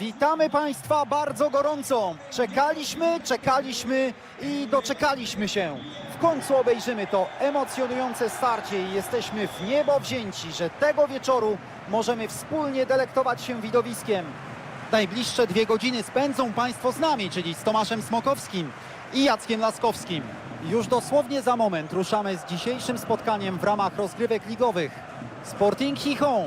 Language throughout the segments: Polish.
Witamy Państwa bardzo gorąco. Czekaliśmy, czekaliśmy i doczekaliśmy się. W końcu obejrzymy to emocjonujące starcie i jesteśmy w niebo wzięci, że tego wieczoru możemy wspólnie delektować się widowiskiem. Najbliższe dwie godziny spędzą Państwo z nami, czyli z Tomaszem Smokowskim i Jackiem Laskowskim. Już dosłownie za moment ruszamy z dzisiejszym spotkaniem w ramach rozgrywek ligowych. Sporting Chichon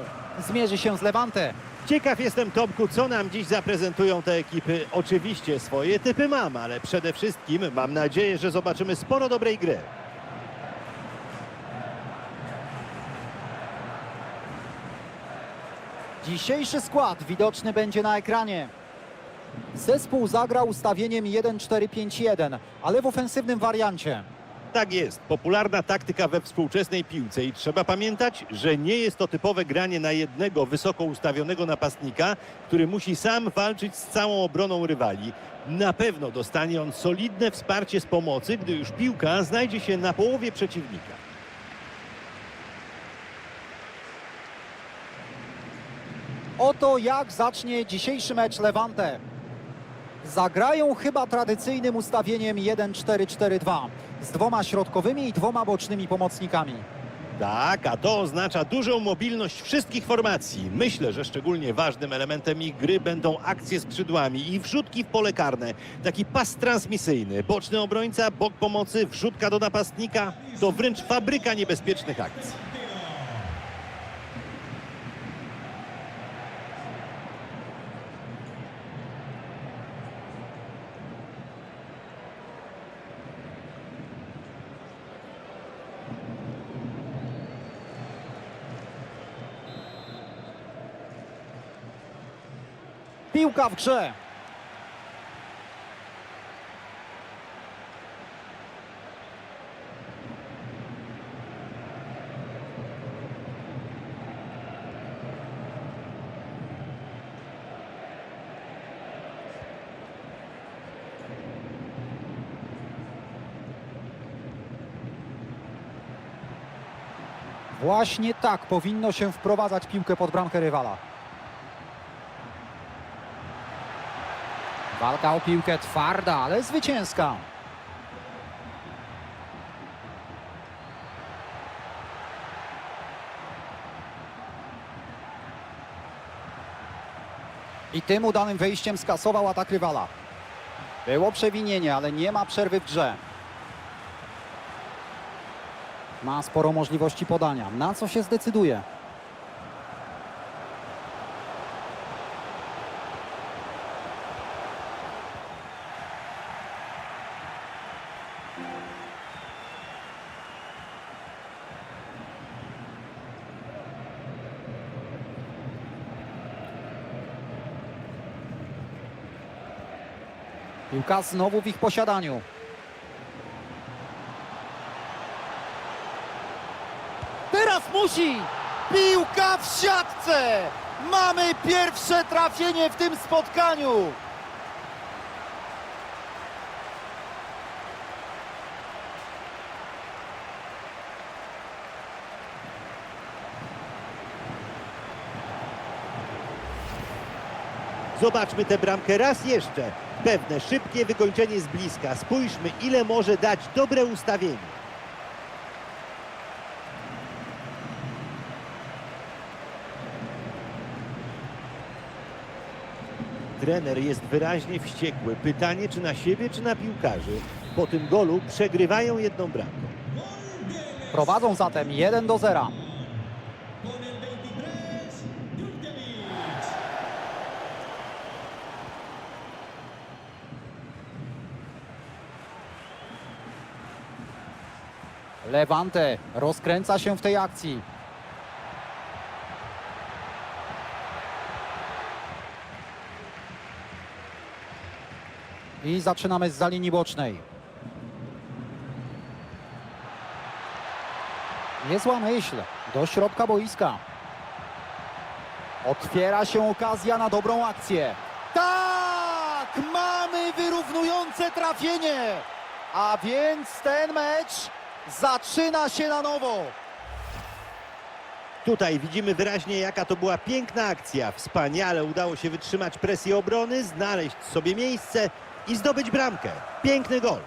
zmierzy się z Levante. Ciekaw jestem, Tomku, co nam dziś zaprezentują te ekipy. Oczywiście swoje typy mam, ale przede wszystkim mam nadzieję, że zobaczymy sporo dobrej gry. Dzisiejszy skład widoczny będzie na ekranie. Zespół zagrał ustawieniem 1-4-5-1, ale w ofensywnym wariancie. Tak jest, popularna taktyka we współczesnej piłce i trzeba pamiętać, że nie jest to typowe granie na jednego wysoko ustawionego napastnika, który musi sam walczyć z całą obroną rywali. Na pewno dostanie on solidne wsparcie z pomocy, gdy już piłka znajdzie się na połowie przeciwnika. Oto jak zacznie dzisiejszy mecz Levante. Zagrają chyba tradycyjnym ustawieniem 1-4-4-2 z dwoma środkowymi i dwoma bocznymi pomocnikami. Tak, a to oznacza dużą mobilność wszystkich formacji. Myślę, że szczególnie ważnym elementem ich gry będą akcje skrzydłami i wrzutki w pole karne. Taki pas transmisyjny, boczny obrońca, bok pomocy, wrzutka do napastnika. To wręcz fabryka niebezpiecznych akcji. Piłka w grze. Właśnie tak powinno się wprowadzać piłkę pod bramkę rywala. Walka o piłkę twarda, ale zwycięska. I tym udanym wejściem skasował atak rywala. Było przewinienie, ale nie ma przerwy w grze. Ma sporo możliwości podania. Na co się zdecyduje? Piłka znowu w ich posiadaniu. Teraz musi! Piłka w siatce! Mamy pierwsze trafienie w tym spotkaniu! Zobaczmy tę bramkę raz jeszcze. Pewne szybkie wykończenie z bliska. Spójrzmy, ile może dać dobre ustawienie. Trener jest wyraźnie wściekły. Pytanie, czy na siebie, czy na piłkarzy. Po tym golu przegrywają jedną bramką. Prowadzą zatem 1 do 0. Levante rozkręca się w tej akcji. I zaczynamy z za linii bocznej. Niezła myśl do środka boiska. Otwiera się okazja na dobrą akcję. Tak! Mamy wyrównujące trafienie! A więc ten mecz zaczyna się na nowo. tutaj widzimy wyraźnie, jaka to była piękna akcja. Wspaniale udało się wytrzymać presję obrony, znaleźć sobie miejsce i zdobyć bramkę. Piękny gol.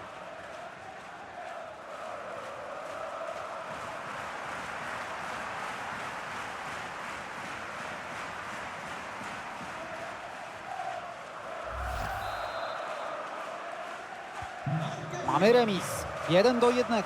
Mamy remis. 1 do 1.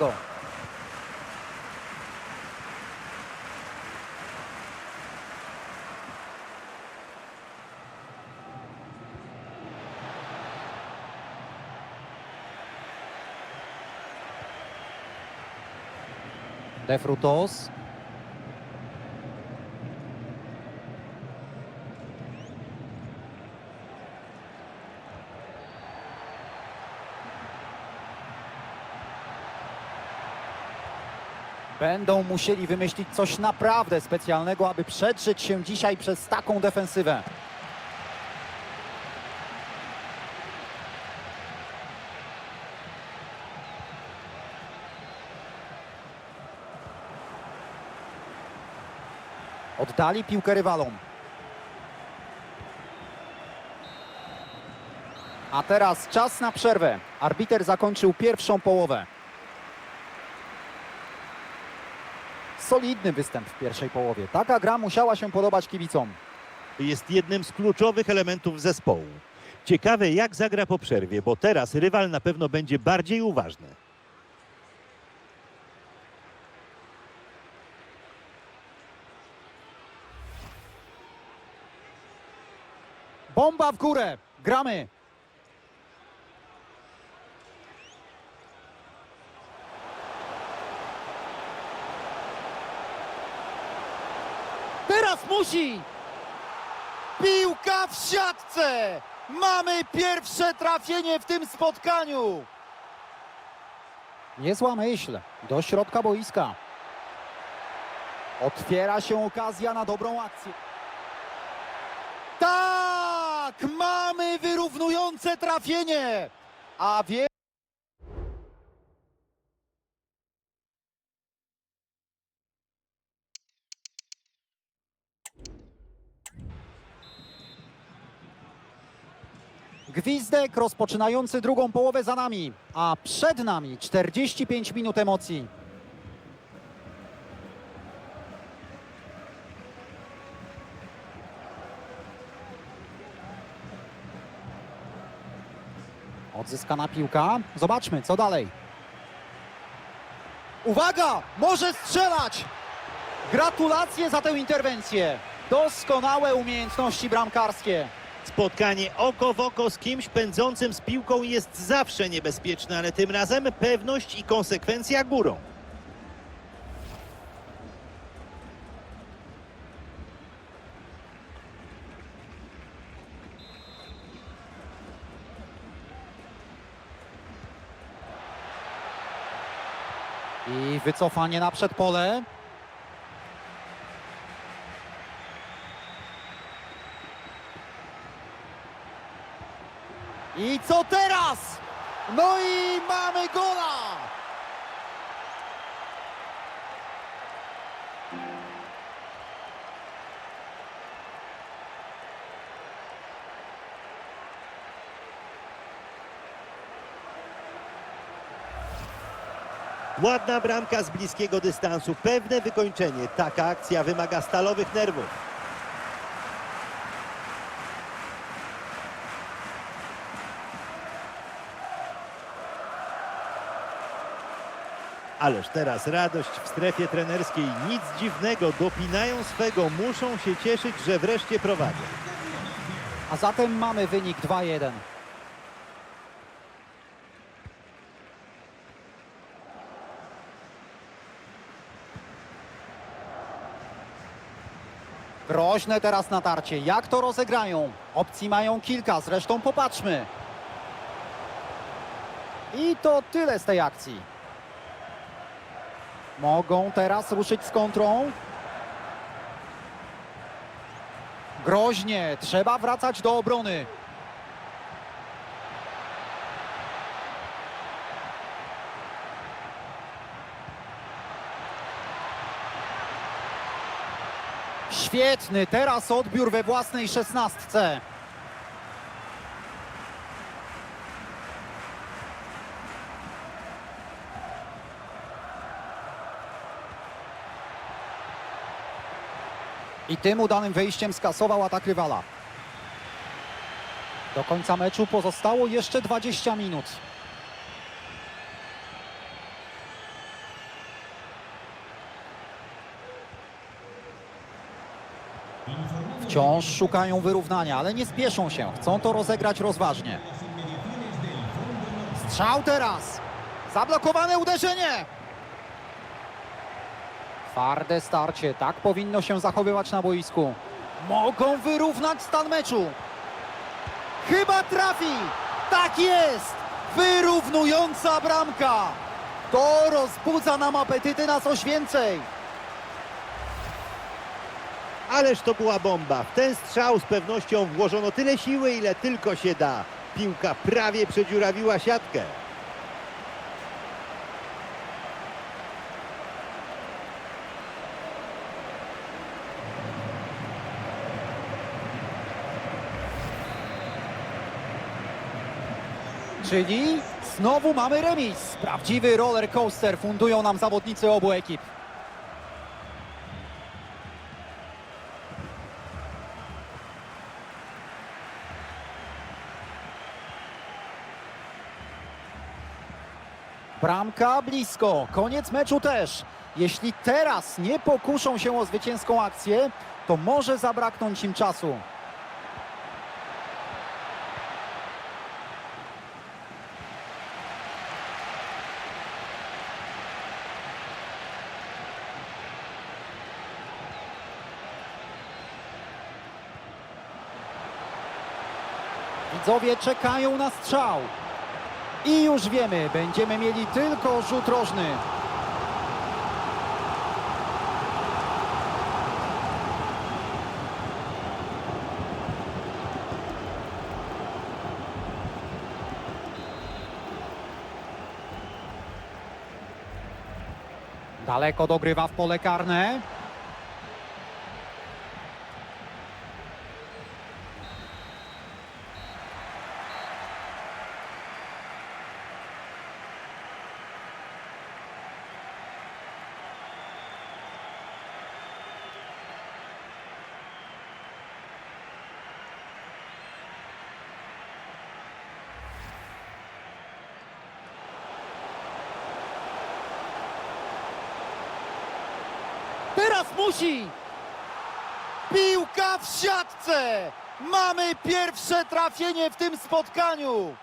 De Frutos. Będą musieli wymyślić coś naprawdę specjalnego, aby przedrzeć się dzisiaj przez taką defensywę. Oddali piłkę rywalom. A teraz czas na przerwę. Arbiter zakończył pierwszą połowę. Solidny występ w pierwszej połowie. Taka gra musiała się podobać kibicom. Jest jednym z kluczowych elementów zespołu. Ciekawe, jak zagra po przerwie, bo teraz rywal na pewno będzie bardziej uważny. Bomba w górę. Gramy. Teraz musi. Piłka w siatce. Mamy pierwsze trafienie w tym spotkaniu. Niezła myśl. Do środka boiska. Otwiera się okazja na dobrą akcję. Tak! Mamy wyrównujące trafienie! A wie... Gwizdek rozpoczynający drugą połowę za nami, a przed nami 45 minut emocji. Odzyskana piłka. Zobaczmy, co dalej. Uwaga! Może strzelać! Gratulacje za tę interwencję. Doskonałe umiejętności bramkarskie. Spotkanie oko w oko z kimś pędzącym z piłką jest zawsze niebezpieczne, ale tym razem pewność i konsekwencja górą. Wycofanie na przedpole. I co teraz? No i mamy gola! Ładna bramka z bliskiego dystansu, pewne wykończenie. Taka akcja wymaga stalowych nerwów. Ależ teraz radość w strefie trenerskiej. Nic dziwnego, dopinają swego, muszą się cieszyć, że wreszcie prowadzą. A zatem mamy wynik 2-1. Groźne teraz natarcie. Jak to rozegrają? Opcji mają kilka, zresztą popatrzmy. I to tyle z tej akcji. Mogą teraz ruszyć z kontrą. Groźnie, trzeba wracać do obrony. Świetny teraz odbiór we własnej szesnastce. I tym udanym wejściem skasował atak rywala. Do końca meczu pozostało jeszcze 20 minut. Wciąż szukają wyrównania, ale nie spieszą się. Chcą to rozegrać rozważnie. Strzał teraz. Zablokowane uderzenie. Twarde starcie. Tak powinno się zachowywać na boisku. Mogą wyrównać stan meczu. Chyba trafi. Tak jest. Wyrównująca bramka. To rozbudza nam apetyty na coś więcej. Ależ to była bomba. W ten strzał z pewnością włożono tyle siły, ile tylko się da. Piłka prawie przedziurawiła siatkę. Czyli znowu mamy remis. Prawdziwy roller coaster fundują nam zawodnicy obu ekip. Bramka blisko, koniec meczu też. Jeśli teraz nie pokuszą się o zwycięską akcję, to może zabraknąć im czasu. Widzowie czekają na strzał. I już wiemy, będziemy mieli tylko rzut rożny. Daleko dogrywa w pole karne. Teraz musi! Piłka w siatce! Mamy pierwsze trafienie w tym spotkaniu!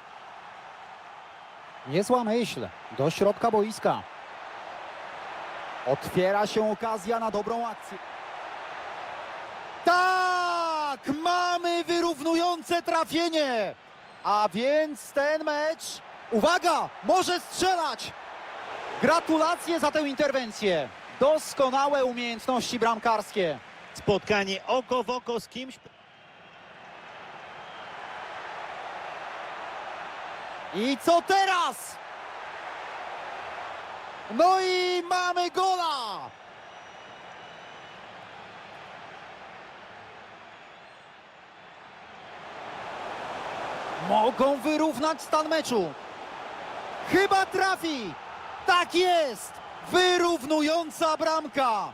Niezła myśl. Do środka boiska. Otwiera się okazja na dobrą akcję. Tak! Mamy wyrównujące trafienie! A więc ten mecz... Uwaga! Może strzelać! Gratulacje za tę interwencję. Doskonałe umiejętności bramkarskie. Spotkanie oko w oko z kimś. I co teraz? No i mamy gola! Mogą wyrównać stan meczu. Chyba trafi. Tak jest. Wyrównująca bramka.